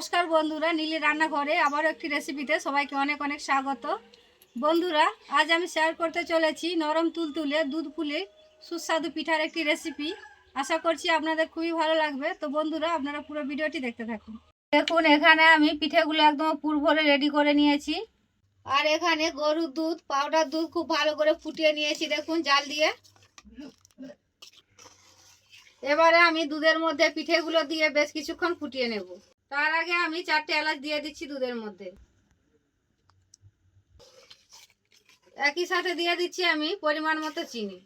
নমস্কার বন্ধুরা নীলি রান্নাঘরে আবারও একটি রেসিপিতে সবাইকে অনেক অনেক স্বাগত। বন্ধুরা, আজ আমি শেয়ার করতে চলেছি নরম তুলতুলে দুধ পুলে সুস্বাদু পিঠার একটি রেসিপি আশা করছি আপনাদের খুবই ভালো লাগবে। তো বন্ধুরা, আপনারা পুরো ভিডিওটি দেখতে থাকুন। দেখুন, এখানে আমি পিঠেগুলো একদম পুর ভরে রেডি করে নিয়েছি। আর এখানে গরুর দুধ, পাউডার দুধ খুব ভালো করে ফুটিয়ে নিয়েছি, দেখুন, জাল দিয়ে। এবারে আমি দুধের মধ্যে পিঠেগুলো দিয়ে বেশ কিছুক্ষণ ফুটিয়ে নেব। তার আগে আমি চারটে এলাচ দিয়ে দিচ্ছি দুধের মধ্যে। একই সাথে দিয়ে দিচ্ছি আমি পরিমাণ মতো চিনি।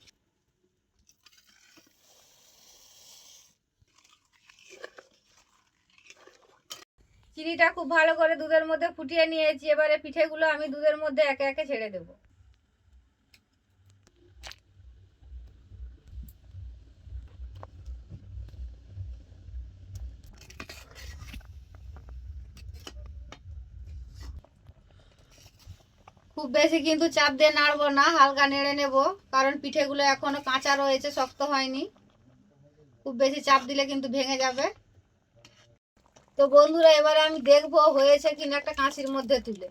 চিনিটা খুব ভালো করে দুধের মধ্যে ফুটিয়ে নিয়েছি, এবারে পিঠেগুলো আমি দুধের মধ্যে একে একে ছেড়ে দেবো। খুব বেশি কিন্তু চাপ দিয়ে নাড়বো না, হালকা নেড়ে নেব, কারণ পিঠেগুলো এখনও কাঁচা রয়েছে, শক্ত হয়নি। খুব বেশি চাপ দিলে কিন্তু ভেঙে যাবে। তো বন্ধুরা, এবারে আমি দেখব হয়েছে কিনা একটা কাঁচির মধ্যে তুলে।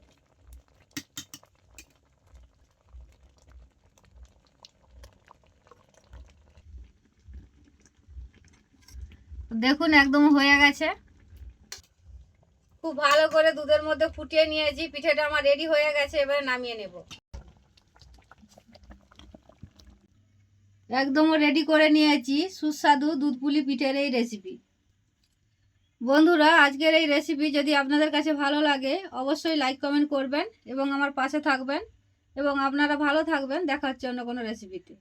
দেখুন, একদম হয়ে গেছে। খুব ভালো করে দুধের মধ্যে ফুটিয়ে নিয়েছি, পিঠেটা আমার রেডি হয়ে গেছে, এবারে নামিয়ে নেব। একদম রেডি করে নিয়েছি, সুস্বাদু দুধ পুলি পিঠের এই রেসিপি বন্ধুরা, আজকের এই রেসিপি যদি আপনাদের কাছে ভালো লাগে, অবশ্যই লাইক কমেন্ট করবেন এবং আমার পাশে থাকবেন এবং আপনারা ভালো থাকবেন, দেখা হচ্ছে অন্য কোনো রেসিপিতে